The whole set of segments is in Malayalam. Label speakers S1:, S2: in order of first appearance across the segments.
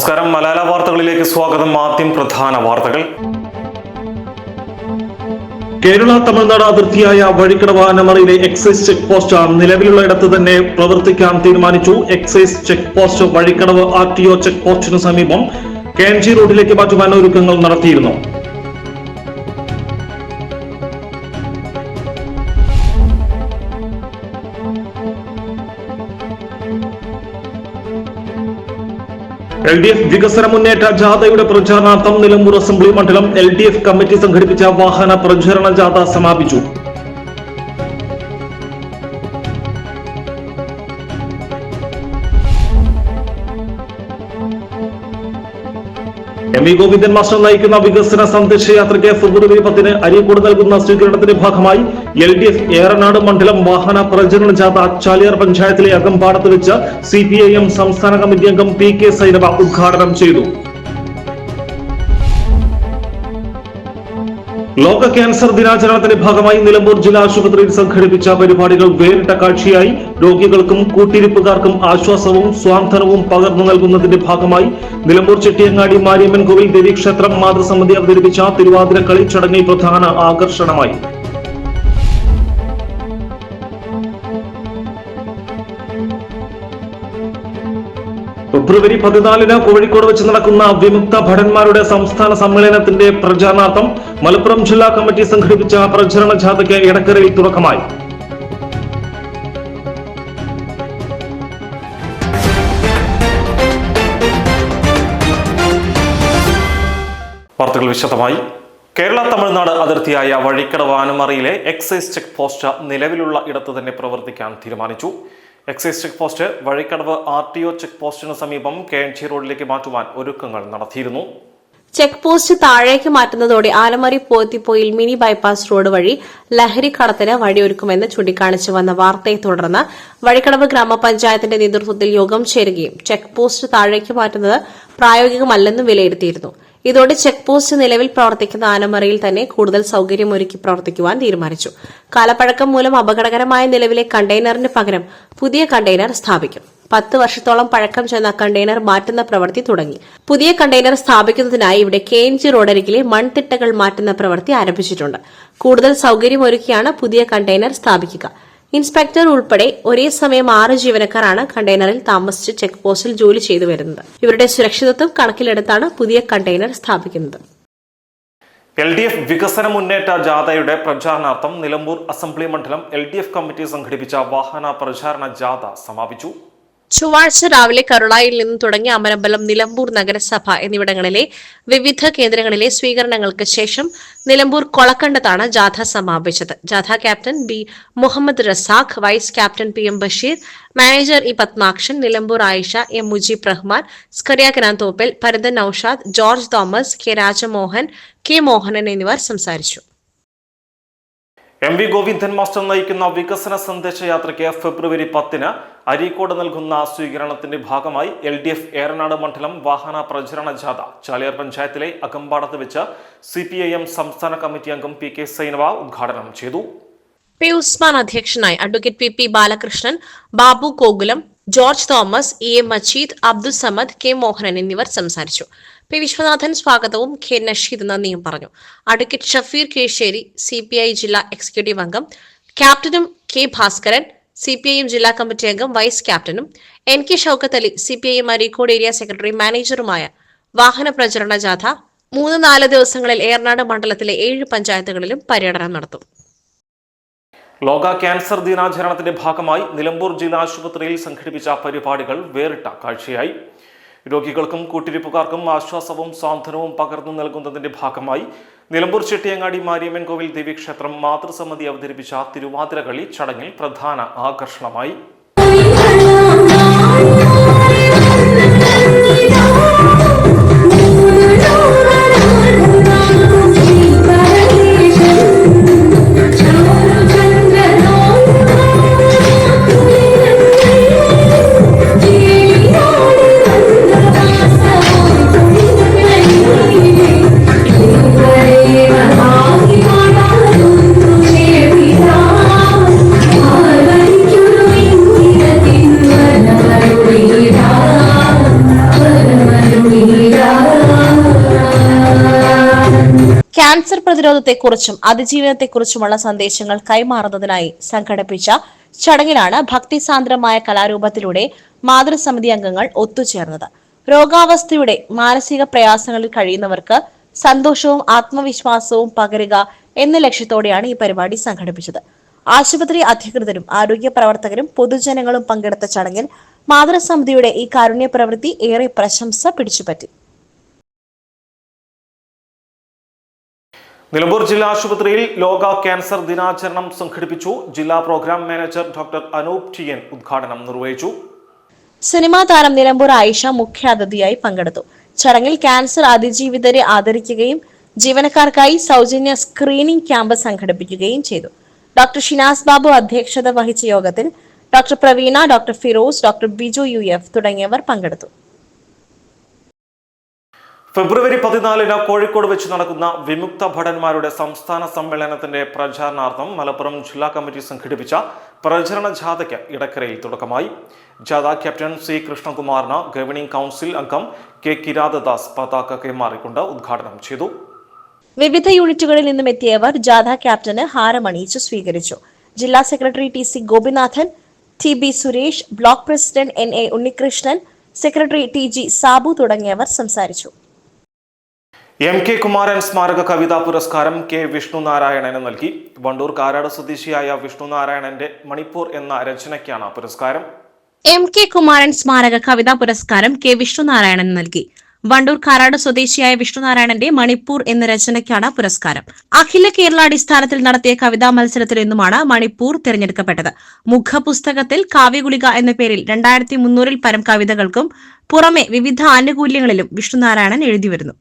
S1: നമസ്കാരം. മലയാള വാർത്തകളിലേക്ക് സ്വാഗതം. ആദ്യം പ്രധാന വാർത്തകൾ.
S2: കേരള തമിഴ്നാട് അതിർത്തിയായ വഴിക്കടവ് അനമറയിലെ എക്സൈസ് ചെക്ക് പോസ്റ്റ് നിലവിലുള്ള ഇടത്ത് തന്നെ പ്രവർത്തിക്കാൻ തീരുമാനിച്ചു. Excise check post Vazhikkadavu R T O check പോസ്റ്റിന് സമീപം കെ എൻ ജി റോഡിലേക്ക് മാറ്റുവാൻ ഒരുക്കങ്ങൾ നടത്തിയിരുന്നു. എൽ ഡി എഫ് വികസന മുന്നേറ്റ ജാഥയുടെ പ്രചാരണാർത്ഥം നിലമ്പൂർ അസംബ്ലി മണ്ഡലം എൽ ഡി എഫ് കമ്മിറ്റി സംഘടിപ്പിച്ച വാഹന പ്രചരണ ജാഥ സമാപിച്ചു. എം വി ഗോവിന്ദൻ മാസ്റ്റർ നയിക്കുന്ന വികസന സന്ദേശ യാത്രയ്ക്ക് ഫെബ്രുവരി പത്തിന് അരീക്കോട് നൽകുന്ന സ്വീകരണത്തിന്റെ ഭാഗമായി എൽ ഡി എഫ് ഏറനാട് മണ്ഡലം വാഹന പ്രചരണ ജാഥ ചാലിയാർ പഞ്ചായത്തിലെ അകമ്പാടത്ത് വെച്ച് സി പി ഐ എം സംസ്ഥാന കമ്മിറ്റി അംഗം പി കെ സൈനവ ഉദ്ഘാടനം ചെയ്തു. ലോക ക്യാൻസർ ദിനാചരണത്തിന്റെ ഭാഗമായി നിലമ്പൂർ ജില്ലാ ആശുപത്രിയിൽ സംഘടിപ്പിച്ച പരിപാടികൾ വേറിട്ട കാഴ്ചയായി രോഗികൾക്കും കൂട്ടിരിപ്പുകാർക്കും ആശ്വാസവും സ്വാന്തനവും പകർന്നു നൽകുന്നതിന്റെ ഭാഗമായി നിലമ്പൂർ ചെട്ടിയങ്ങാടി മാരിയമ്മൻ കോവിൽ ദേവീക്ഷേത്രം മാതൃസമിതി അവതരിപ്പിച്ച തിരുവാതിര കളി ചടങ്ങിൽ പ്രധാന ആകർഷണമായി. ഫെബ്രുവരി പതിനാലിന് കോഴിക്കോട് വെച്ച് നടക്കുന്ന വിമുക്ത ഭടന്മാരുടെ സംസ്ഥാന സമ്മേളനത്തിന്റെ പ്രചാരണാർത്ഥം മലപ്പുറം ജില്ലാ കമ്മിറ്റി സംഘടിപ്പിച്ച പ്രചരണ ജാഥയ്ക്ക് എടക്കരയിൽ തുടക്കമായി.
S1: വാർത്തകൾ വിശദമായി. കേരള തമിഴ്നാട് അതിർത്തിയായ വഴിക്കടവ് ആനമറിയിലെ എക്സൈസ് ചെക്ക് പോസ്റ്റ് നിലവിലുള്ള ഇടത്ത് തന്നെ പ്രവർത്തിക്കാൻ തീരുമാനിച്ചു. Excise check post Vazhikkadavu R T O check പോസ്റ്റിന് സമീപം കെ എൻ ജി റോഡിലേക്ക് മാറ്റുവാൻ ഒരുക്കങ്ങൾ നടത്തിയിരുന്നു.
S3: ചെക്ക് പോസ്റ്റ് താഴേക്ക് മാറ്റുന്നതോടെ ആലമറി പോത്തിപ്പോയിൽ മിനി ബൈപ്പാസ് റോഡ് വഴി ലഹരി കടത്തിന് വഴിയൊരുക്കുമെന്ന് ചൂണ്ടിക്കാണിച്ചു വന്ന വാർത്തയെ തുടർന്ന് വഴിക്കടവ് ഗ്രാമപഞ്ചായത്തിന്റെ നേതൃത്വത്തിൽ യോഗം ചേരുകയും ചെക്ക് പോസ്റ്റ് താഴേക്ക് മാറ്റുന്നത് പ്രായോഗികമല്ലെന്നും വിലയിരുത്തിയിരുന്നു ഇതോടെ ചെക്ക് പോസ്റ്റ് നിലവിൽ പ്രവർത്തിക്കുന്ന ആനമറയിൽ തന്നെ കൂടുതൽ സൌകര്യമൊരുക്കി പ്രവർത്തിക്കുവാൻ തീരുമാനിച്ചു. കാലപ്പഴക്കം മൂലം അപകടകരമായ നിലവിലെ കണ്ടെയ്നറിന് പകരം പുതിയ കണ്ടെയ്നർ സ്ഥാപിക്കും. പത്ത് വർഷത്തോളം പഴക്കം ചെന്ന കണ്ടെയ്നർ മാറ്റുന്ന പ്രവൃത്തി തുടങ്ങി. പുതിയ കണ്ടെയ്നർ സ്ഥാപിക്കുന്നതിനായി ഇവിടെ കെ എൻ ജി റോഡരികിലെ മൺതിട്ടകൾ മാറ്റുന്ന പ്രവൃത്തി ആരംഭിച്ചിട്ടുണ്ട്. കൂടുതൽ സൌകര്യമൊരുക്കിയാണ് പുതിയ കണ്ടെയ്നർ സ്ഥാപിക്കുക. ഇൻസ്പെക്ടർ ഉൾപ്പെടെ ഒരേ സമയം ആറ് ജീവനക്കാരാണ് കണ്ടെയ്നറിൽ താമസിച്ച് ചെക്ക് പോസ്റ്റിൽ ജോലി ചെയ്തു വരുന്നത്. ഇവരുടെ സുരക്ഷിതത്വം കണക്കിലെടുത്താണ് പുതിയ കണ്ടെയ്നർ സ്ഥാപിക്കുന്നത്.
S1: എൽ ഡി എഫ് വികസന മുന്നേറ്റ ജാഥയുടെ പ്രചാരണാർത്ഥം നിലമ്പൂർ അസംബ്ലി മണ്ഡലം എൽ ഡി എഫ് കമ്മിറ്റി സംഘടിപ്പിച്ച വാഹന പ്രചാരണ ജാഥ സമാപിച്ചു.
S3: ചൊവ്വാഴ്ച രാവിലെ കരുളായിൽ നിന്നും തുടങ്ങി അമരമ്പലം നിലമ്പൂർ നഗരസഭ എന്നിവിടങ്ങളിലെ വിവിധ കേന്ദ്രങ്ങളിലെ സ്വീകരണങ്ങൾക്ക് ശേഷം നിലമ്പൂർ കൊളക്കണ്ടത്താണ് ജാഥ സമാപിച്ചത്. ജാഥ captain B. Muhammad Razak vice captain P. M. Basheer manager E. Padmakshan Nilambur Ayisha M. Mujeeb Rahman Scaria Thoppal Bharathan Noushad George Thomas K. Rajamohan K. Mohanan എന്നിവർ സംസാരിച്ചു.
S1: എം വി ഗോവിന്ദൻ മാസ്റ്റർ നയിക്കുന്ന വികസന സന്ദേശ യാത്രയ്ക്ക് ഫെബ്രുവരി പത്തിന് അരീക്കോട് നൽകുന്ന സ്വീകരണത്തിന്റെ ഭാഗമായി എൽ ഡി എഫ് ഏറനാട് മണ്ഡലം വാഹന പ്രചരണ ജാഥ ചാലിയാർ പഞ്ചായത്തിലെ അകമ്പാടത്ത് വെച്ച് സി പി ഐ എം സംസ്ഥാന കമ്മിറ്റി അംഗം പി കെ സൈനവ ഉദ്ഘാടനം ചെയ്തു.
S3: പി ഉസ്മാൻ അധ്യക്ഷനായി advocate P P Balakrishnan Babu Gokulam George Thomas E M. Majeed Abdul Samad K. Mohanan എന്നിവർ സംസാരിച്ചു. പി. വിശ്വനാഥൻ സ്വാഗതവും കെ. നഷീദ് നന്ദിയും പറഞ്ഞു. Advocate Shafeer Kesheri C. P. I. ജില്ലാ എക്സിക്യൂട്ടീവ് അംഗം. ക്യാപ്റ്റനും K. Bhaskaran C. P. I. M ജില്ലാ കമ്മിറ്റി അംഗം വൈസ് ക്യാപ്റ്റനും N. K. Shoukath Ali C. P. I. M Areekode area secretary മാനേജറുമായ വാഹന പ്രചരണ ജാഥ മൂന്ന് നാല് ദിവസങ്ങളിൽ ഏറനാട് മണ്ഡലത്തിലെ ഏഴ് പഞ്ചായത്തുകളിലും പര്യടനം നടത്തും.
S1: ലോക ക്യാൻസർ ദിനാചരണത്തിന്റെ ഭാഗമായി നിലമ്പൂർ ജില്ലാ ആശുപത്രിയിൽ സംഘടിപ്പിച്ച പരിപാടികൾ വേറിട്ട കാഴ്ചയായി. രോഗികൾക്കും കൂട്ടിരിപ്പുകാർക്കും ആശ്വാസവും സാന്ത്വനവും പകർന്നു നൽകുന്നതിന്റെ ഭാഗമായി നിലമ്പൂർ ചെട്ടിയങ്ങാടി മാരിയമ്മൻ കോവിൽ ദേവീക്ഷേത്രം മാതൃസമിതി അവതരിപ്പിച്ച തിരുവാതിരകളി ചടങ്ങിൽ പ്രധാന ആകർഷണമായി ും.
S3: പ്രതിരോധത്തെക്കുറിച്ചും അതിജീവനത്തെക്കുറിച്ചുമുള്ള സന്ദേശങ്ങൾ കൈമാറുന്നതിനായി സംഘടിപ്പിച്ച ചടങ്ങിലാണ് ഭക്തിസാന്ദ്രമായ കലാരൂപത്തിലൂടെ മാതൃസമിതി അംഗങ്ങൾ ഒത്തുചേർന്നത്. രോഗാവസ്ഥയുടെ മാനസിക പ്രയാസങ്ങളിൽ കഴിയുന്നവർക്ക് സന്തോഷവും ആത്മവിശ്വാസവും പകരുക എന്ന ലക്ഷ്യത്തോടെയാണ് ഈ പരിപാടി സംഘടിപ്പിച്ചത്. ആശുപത്രി അധികൃതരും ആരോഗ്യ പ്രവർത്തകരും പൊതുജനങ്ങളും പങ്കെടുത്ത ചടങ്ങിൽ മാതൃസമിതിയുടെ ഈ കാരുണ്യ പ്രവൃത്തി ഏറെ പ്രശംസ പിടിച്ചുപറ്റി.
S1: നിലമ്പൂർ ജില്ലാ ആശുപത്രിയിൽ ലോക ക്യാൻസർ ദിനാചരണം സംഘടിപ്പിച്ചു. ജില്ലാ programme manager doctor Anoop T N ഉദ്ഘാടനം നിർവഹിച്ചു.
S3: സിനിമാ താരം നിലമ്പൂർ ആയിഷ മുഖ്യാതിഥിയായി പങ്കെടുത്തു. ചടങ്ങിൽ ക്യാൻസർ അതിജീവിതരെ ആദരിക്കുകയും ജീവനക്കാർക്കായി സൗജന്യ സ്ക്രീനിംഗ് ക്യാമ്പ് സംഘടിപ്പിക്കുകയും ചെയ്തു. ഡോക്ടർ ഷിനാസ് ബാബു അധ്യക്ഷത വഹിച്ച യോഗത്തിൽ doctor Praveena doctor Firoz doctor Biju U F തുടങ്ങിയവർ പങ്കെടുത്തു.
S1: ഫെബ്രുവരി പതിനാലിന് കോഴിക്കോട് വെച്ച് നടക്കുന്ന വിമുക്ത ഭടന്മാരുടെ സംസ്ഥാന സമ്മേളനത്തിന്റെ പ്രചാരണാർത്ഥം മലപ്പുറം ജില്ലാ കമ്മിറ്റി സംഘടിപ്പിച്ച പ്രചരണ ജാഥയ്ക്ക് ഇടക്കരയിൽ തുടക്കമായി. ജാഥ ക്യാപ്റ്റൻ സി കൃഷ്ണകുമാറിന് ഗവർണിംഗ് കൗൺസിൽ അംഗം കെ കിരാതദാസ് പതാക കൈമാറിക്കൊണ്ട് ഉദ്ഘാടനം ചെയ്തു.
S3: വിവിധ യൂണിറ്റുകളിൽ നിന്നും എത്തിയവർ ജാഥ ക്യാപ്റ്റന് ഹാരമണിയിച്ചു സ്വീകരിച്ചു. ജില്ലാ secretary T C Gopinathan T B Suresh block president N A Unnikrishnan secretary T G Sabu തുടങ്ങിയവർ സംസാരിച്ചു.
S1: എം കെ കുമാരൻ സ്മാരക കവിതാ പുരസ്കാരം കെ വിഷ്ണുനാരായണന് നൽകി. വണ്ടൂർ കാരാട് സ്വദേശിയായ വിഷ്ണുനാരായണന്റെ മണിപ്പൂർ എന്ന രചനയ്ക്കാണ് പുരസ്കാരം.
S3: എം കെ കുമാരൻ സ്മാരക കവിതാ പുരസ്കാരം കെ വിഷ്ണുനാരായണൻ നൽകി. വണ്ടൂർ കാരാട് സ്വദേശിയായ വിഷ്ണുനാരായണന്റെ മണിപ്പൂർ എന്ന രചനയ്ക്കാണ് പുരസ്കാരം. അഖില കേരളാടിസ്ഥാനത്തിൽ നടത്തിയ കവിതാ മത്സരത്തിൽ നിന്നുമാണ് മണിപ്പൂർ തിരഞ്ഞെടുക്കപ്പെട്ടത്. മുഖപുസ്തകത്തിൽ കാവ്യഗുളിക എന്ന പേരിൽ രണ്ടായിരത്തി മുന്നൂറിൽ പരം കവിതകൾക്കും പുറമെ വിവിധ ആനുകൂല്യങ്ങളിലും വിഷ്ണുനാരായണൻ എഴുതിവരുന്നു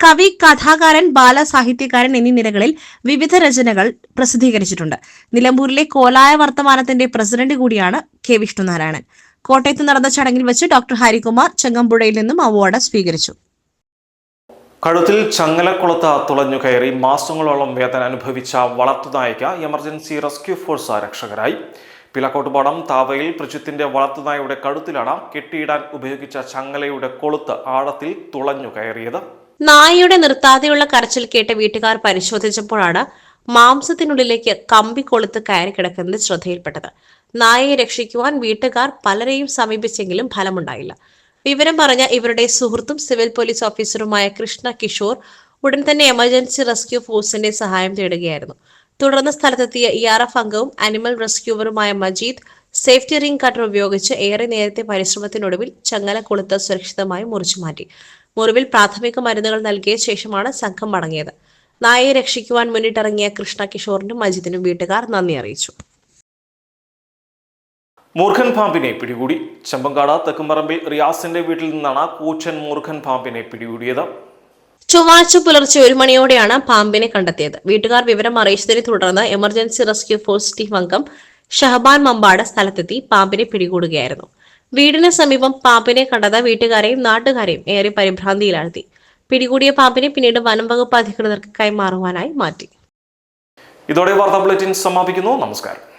S3: കവി കഥാകാരൻ ബാലസാഹിത്യകാരൻ എന്നീ നിലകളിൽ വിവിധ രചനകൾ പ്രസിദ്ധീകരിച്ചിട്ടുണ്ട്. നിലമ്പൂരിലെ കോലായ വർത്തമാനത്തിന്റെ പ്രസിഡന്റ് കൂടിയാണ് കെ. വിഷ്ണുനാരായണൻ. കോട്ടയത്ത് നടന്ന ചടങ്ങിൽ വെച്ച് ഡോക്ടർ ഹരികുമാർ ചെങ്ങമ്പുഴയിൽ നിന്നും അവാർഡ് സ്വീകരിച്ചു.
S1: കഴുത്തിൽ ചങ്ങലക്കുളത്ത് തുളഞ്ഞു കയറി മാസങ്ങളോളം വേദന അനുഭവിച്ച വളർത്തുനായിക എമർജൻസി റെസ്ക്യൂ ഫോഴ്സ് രക്ഷകരായി പിലക്കോട്ടുപാടം താവയിൽ പ്രജിത്തിന്റെ വളർത്തുനായയുടെ കഴുത്തിലാണ് കെട്ടിയിടാൻ ഉപയോഗിച്ച ചങ്ങലയുടെ കൊളുത്ത് ആഴത്തിൽ തുളഞ്ഞു കയറിയത്.
S3: നായയുടെ നിർത്താതെയുള്ള കരച്ചിൽ കേട്ട് വീട്ടുകാർ പരിശോധിച്ചപ്പോഴാണ് മാംസത്തിനുള്ളിലേക്ക് കമ്പി കൊളുത്ത് കയറി കിടക്കുന്നത് ശ്രദ്ധയിൽപ്പെട്ടത്. നായയെ രക്ഷിക്കുവാൻ വീട്ടുകാർ പലരെയും സമീപിച്ചെങ്കിലും ഫലമുണ്ടായില്ല. വിവരം പറഞ്ഞ ഇവരുടെ സുഹൃത്തും സിവിൽ പോലീസ് ഓഫീസറുമായ കൃഷ്ണ കിഷോർ ഉടൻ തന്നെ എമർജൻസി റെസ്ക്യൂ ഫോഴ്സിന്റെ സഹായം തേടുകയായിരുന്നു. തുടർന്ന് സ്ഥലത്തെത്തിയ ഇ ആർ എഫ് അംഗവും അനിമൽ റെസ്ക്യൂവറുമായ മജീദ് സേഫ്റ്റി റിംഗ് കട്ടർ ഉപയോഗിച്ച് ഏറെ നേരത്തെ പരിശ്രമത്തിനൊടുവിൽ ചങ്ങല കൊളുത്ത് സുരക്ഷിതമായി മുറിച്ചു മാറ്റി മുറിവിൽ പ്രാഥമിക മരുന്നുകൾ നൽകിയ ശേഷമാണ് സംഘം മടങ്ങിയത്. നായയെ രക്ഷിക്കുവാൻ മുന്നിട്ടിറങ്ങിയ കൃഷ്ണ കിഷോറിനും മജിദിനും വീട്ടുകാർ നന്ദി അറിയിച്ചു.
S1: മൂർഖൻ പാമ്പിനെ പിടികൂടി. ചെമ്പങ്കാട് തെക്കുംപറമ്പിൽ റിയാസിന്റെ വീട്ടിൽ നിന്നാണ് കൂച്ചൻ മൂർഖൻ പാമ്പിനെ പിടികൂടിയത്.
S3: ചൊവ്വാഴ്ച പുലർച്ചെ ഒരു മണിയോടെയാണ് പാമ്പിനെ കണ്ടെത്തിയത്. വീട്ടുകാർ വിവരം അറിയിച്ചതിനെ തുടർന്ന് എമർജൻസി റെസ്ക്യൂ ഫോഴ്സ് ടീം അംഗം ഷഹബാൻ മമ്പാട് സ്ഥലത്തെത്തി പാമ്പിനെ പിടികൂടുകയായിരുന്നു. വീടിന് സമീപം പാമ്പിനെ കണ്ടത് വീട്ടുകാരെയും നാട്ടുകാരെയും ഏറെ പരിഭ്രാന്തിയിലാഴ്ത്തി. പിടികൂടിയ പാമ്പിനെ പിന്നീട് വനം വകുപ്പ് അധികൃതർക്ക് കൈമാറുവാനായി മാറ്റി.
S1: ഇതോടെ വാർത്താ ബുള്ളറ്റിൻ സമാപിക്കുന്നു. നമസ്കാരം.